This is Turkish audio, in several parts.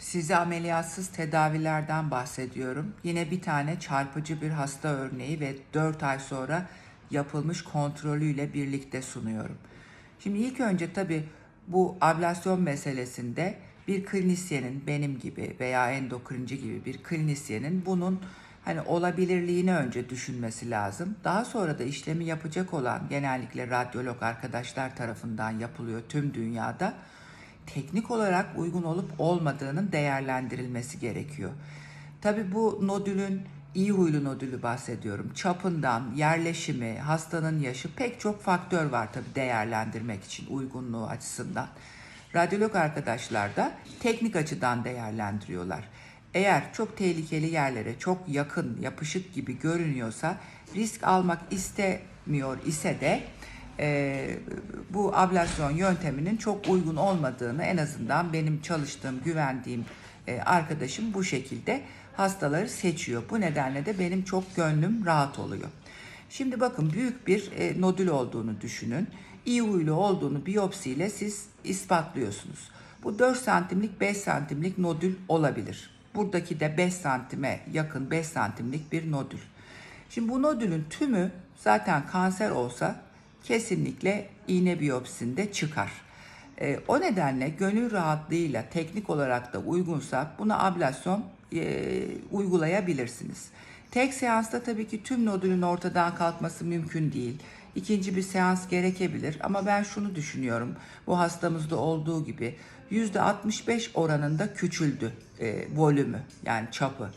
Size ameliyatsız tedavilerden bahsediyorum. Yine bir tane çarpıcı bir hasta örneği ve 4 ay sonra yapılmış kontrolüyle birlikte sunuyorum. Şimdi ilk önce tabii bu ablasyon meselesinde bir klinisyenin benim gibi veya endokrinci gibi bir klinisyenin bunun hani olabilirliğini önce düşünmesi lazım. Daha sonra da işlemi yapacak olan genellikle radyolog arkadaşlar tarafından yapılıyor tüm dünyada teknik olarak uygun olup olmadığının değerlendirilmesi gerekiyor. Tabii bu nodülün iyi huylu nodülü bahsediyorum. Çapından, yerleşimi, hastanın yaşı pek çok faktör var tabii değerlendirmek için uygunluğu açısından. Radyolog arkadaşlar da teknik açıdan değerlendiriyorlar. Eğer çok tehlikeli yerlere çok yakın, yapışık gibi görünüyorsa risk almak istemiyor ise de e, bu ablasyon yönteminin çok uygun olmadığını en azından benim çalıştığım, güvendiğim e, arkadaşım bu şekilde hastaları seçiyor. Bu nedenle de benim çok gönlüm rahat oluyor. Şimdi bakın büyük bir e, nodül olduğunu düşünün. İyi huylu olduğunu biyopsiyle siz ispatlıyorsunuz. Bu 4 santimlik 5 santimlik nodül olabilir. Buradaki de 5 santime yakın 5 santimlik bir nodül. Şimdi bu nodülün tümü zaten kanser olsa kesinlikle iğne biyopsisinde çıkar. E, o nedenle gönül rahatlığıyla teknik olarak da uygunsa buna ablasyon e, uygulayabilirsiniz. Tek seansta tabii ki tüm nodülün ortadan kalkması mümkün değil. İkinci bir seans gerekebilir ama ben şunu düşünüyorum. Bu hastamızda olduğu gibi %65 oranında küçüldü e, volümü yani çapı.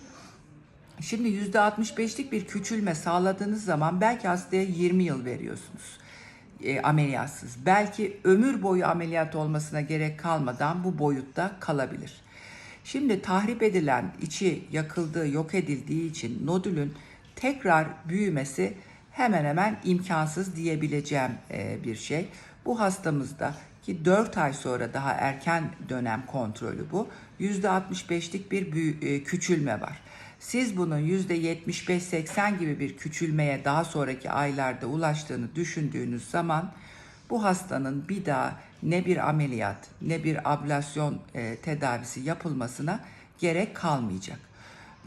Şimdi %65'lik bir küçülme sağladığınız zaman belki hastaya 20 yıl veriyorsunuz e, ameliyatsız. Belki ömür boyu ameliyat olmasına gerek kalmadan bu boyutta kalabilir. Şimdi tahrip edilen, içi yakıldığı, yok edildiği için nodülün tekrar büyümesi hemen hemen imkansız diyebileceğim e, bir şey. Bu hastamızda ki 4 ay sonra daha erken dönem kontrolü bu. %65'lik bir büyü, e, küçülme var. Siz bunun %75-80 gibi bir küçülmeye daha sonraki aylarda ulaştığını düşündüğünüz zaman bu hastanın bir daha ne bir ameliyat ne bir ablasyon e, tedavisi yapılmasına gerek kalmayacak.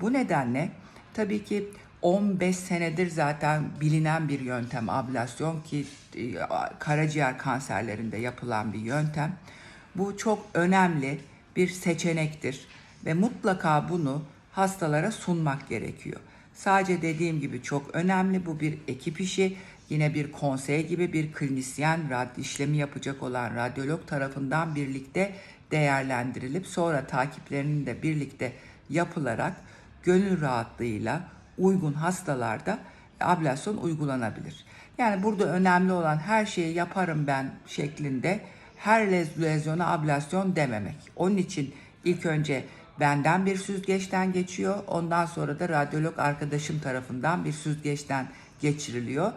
Bu nedenle tabii ki 15 senedir zaten bilinen bir yöntem ablasyon ki e, karaciğer kanserlerinde yapılan bir yöntem. Bu çok önemli bir seçenektir ve mutlaka bunu hastalara sunmak gerekiyor. Sadece dediğim gibi çok önemli bu bir ekip işi. Yine bir konsey gibi bir klinisyen rad işlemi yapacak olan radyolog tarafından birlikte değerlendirilip sonra takiplerinin de birlikte yapılarak gönül rahatlığıyla uygun hastalarda ablasyon uygulanabilir. Yani burada önemli olan her şeyi yaparım ben şeklinde her lezyona ablasyon dememek. Onun için ilk önce benden bir süzgeçten geçiyor. Ondan sonra da radyolog arkadaşım tarafından bir süzgeçten geçiriliyor.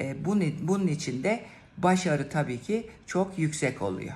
E, bunun, bunun için de başarı tabii ki çok yüksek oluyor.